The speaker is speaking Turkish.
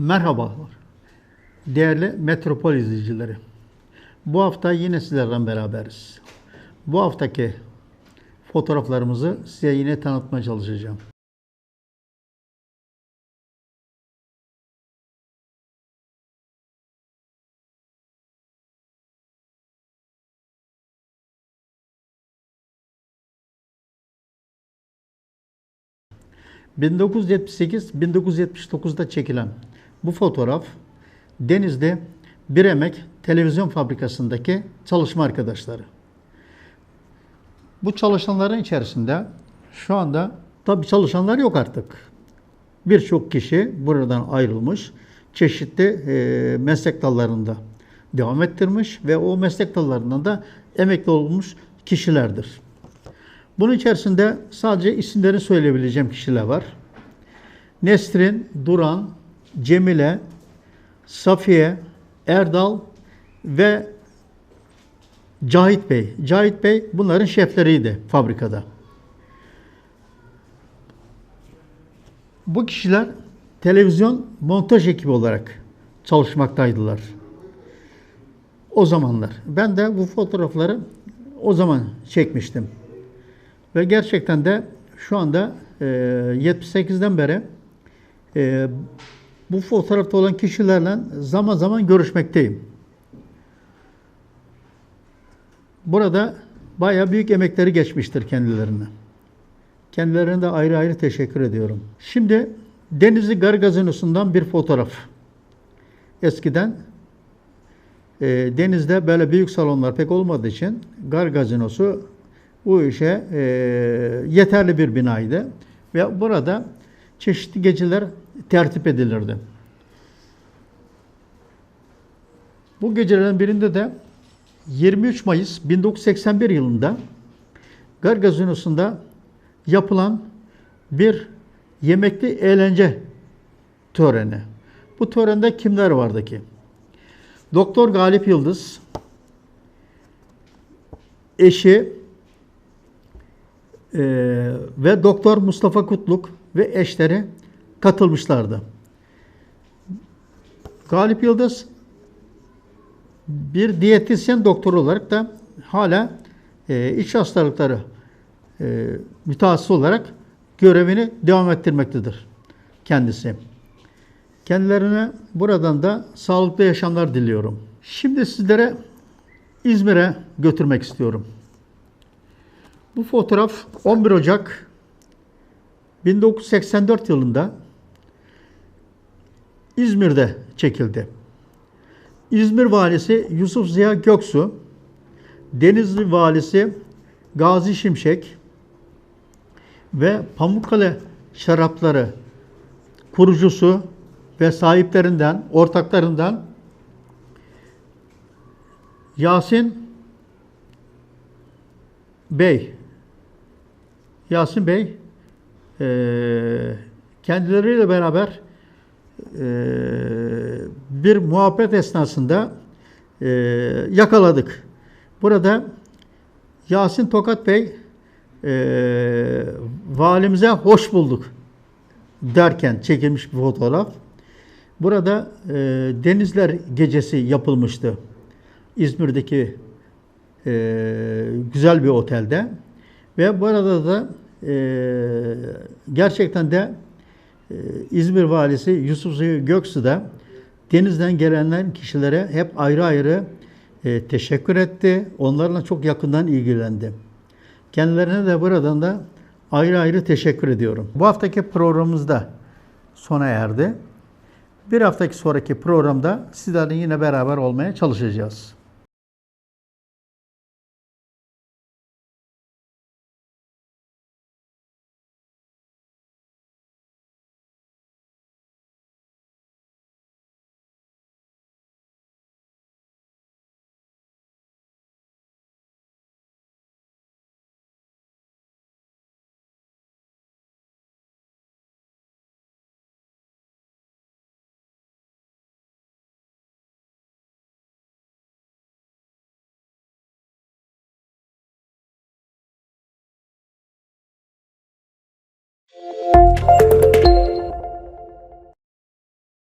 Merhabalar. Değerli Metropol izleyicileri. Bu hafta yine sizlerle beraberiz. Bu haftaki fotoğraflarımızı size yine tanıtmaya çalışacağım. ...1978-1979'da çekilen bu fotoğraf... ...Denizli Bir Emek Televizyon Fabrikası'ndaki çalışma arkadaşları. Bu çalışanların içerisinde şu anda tabii çalışanlar yok artık. Birçok kişi buradan ayrılmış, çeşitli e, meslek dallarında devam ettirmiş ve o meslek dallarından da emekli olmuş kişilerdir. Bunun içerisinde sadece isimleri söyleyebileceğim kişiler var. Nesrin, Duran, Cemile, Safiye, Erdal ve Cahit Bey. Cahit Bey bunların şefleriydi fabrikada. Bu kişiler televizyon montaj ekibi olarak çalışmaktaydılar. O zamanlar. Ben de bu fotoğrafları o zaman çekmiştim. Ve gerçekten de şu anda e, 78'den beri bu fotoğrafta olan kişilerle zaman zaman görüşmekteyim. Burada bayağı büyük emekleri geçmiştir kendilerine. Kendilerine de ayrı ayrı teşekkür ediyorum. Şimdi Denizli Gar Gazinosu'ndan bir fotoğraf. Eskiden e, denizde böyle büyük salonlar pek olmadığı için Gar Gazinosu bu işe e, yeterli bir binaydı. Ve burada çeşitli geceler tertip edilirdi. Bu gecelerin birinde de 23 Mayıs 1981 yılında Gar Gazinosu'nda yapılan bir yemekli eğlence töreni. Bu törende kimler vardı ki? Doktor Galip Yıldız, eşi e, ve Doktor Mustafa Kutluk ve eşleri katılmışlardı. Galip Yıldız bir diyetisyen doktor olarak da hala e, iç hastalıkları e, mütehassıs olarak görevini devam ettirmektedir kendisi. Kendilerine buradan da sağlıklı yaşamlar diliyorum. Şimdi sizlere İzmir'e götürmek istiyorum. Bu fotoğraf 11 Ocak 1984 yılında İzmir'de çekildi. İzmir valisi Yusuf Ziya Göksu, Denizli valisi Gazi Şimşek ve Pamukkale Şarapları kurucusu ve sahiplerinden, ortaklarından Yasin Bey Yasin Bey kendileriyle beraber bir muhabbet esnasında eee, yakaladık. Burada Yasin Tokat Bey eee, valimize hoş bulduk derken çekilmiş bir fotoğraf. Burada eee, Denizler Gecesi yapılmıştı. İzmir'deki eee, güzel bir otelde. Ve bu arada da eee, gerçekten de İzmir valisi Yusuf Ziya Göksu da denizden gelenler kişilere hep ayrı ayrı eee, teşekkür etti. Onlarla çok yakından ilgilendi. Kendilerine de buradan da ayrı ayrı teşekkür ediyorum. Bu haftaki programımız da sona erdi. Bir haftaki sonraki programda sizlerle yine beraber olmaya çalışacağız. Música